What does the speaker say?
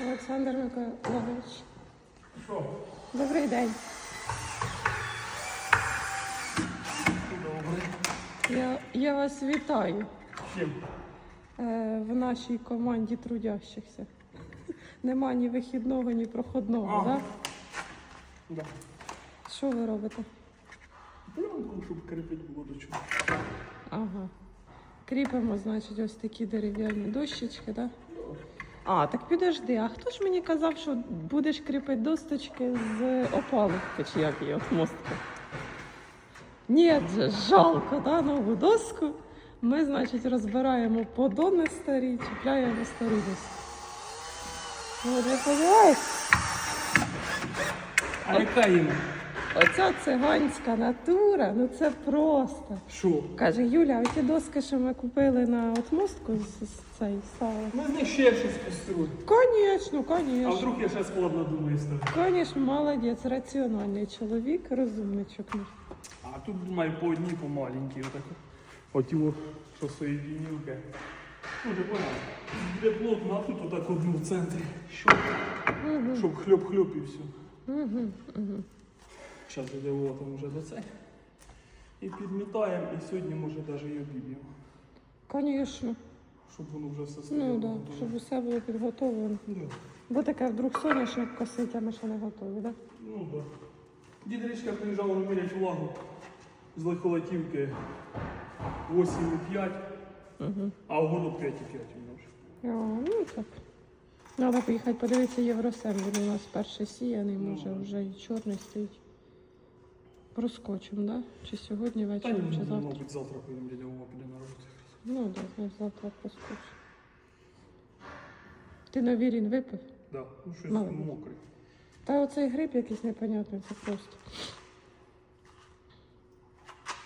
Олександр Миколаївич. Що? Добрий день. Добре. Я, я вас вітаю Чим? е, в нашій команді трудящихся. Нема ні вихідного, ні проходного, так? Да. Що ви робите? Пленку, щоб кріпити було до чого. Ага. Кріпимо, значить, ось такі дерев'яні дощечки, так? А, так підожди, а хто ж мені казав, що будеш кріпити досточки з опалубки, чи як її от мостка? Ні, же, жалко, да, нову доску. Ми, значить, розбираємо подони старі, чіпляємо старі доски. От ви подивіться, А яка їм? Оця циганська натура, ну це просто. Що? Каже, Юля, оці доски, що ми купили на отмостку з, з цей стали. Ми з них ще щось построїмо. Конечно, А конечно. вдруг я ще складно думаю стою. Конечно, молодець, раціональний чоловік, розумничок. мій. А тут думаю по одній, по маленькій отак. От його, що соєдинівки. Ну, ти. Буде плотно, а тут отак одну в центрі. Що? Щоб хльоп-хльоп і все. Угу, угу. Зараз вот там вже до це. І підмітаємо, і сьогодні може навіть і обіб'ємо. Конечно. Щоб воно вже все стояло. Ну да, щоб усе було підготовлено. Да. Бо таке вдруг соняшник косить, а ми ще не готові, так? Ну да. Дід Річка приїжджав виміряти влагу з лихолатівки 8,5, Угу. а в город 5,5 у нього. Ну так. Треба поїхати подивитися Євросем, він у нас перший сіяний, може вже і чорний стоїть. Проскочимо, да? Чи сьогодні вечором, чи ні, завтра? мабуть, завтра поїдемо дядя Вова піде на роботу. Ну так, да, завтра проскочимо. Ти на вірін випив? Да. Ну щось Мало. мокре. Та оцей гриб якийсь непонятний, це просто.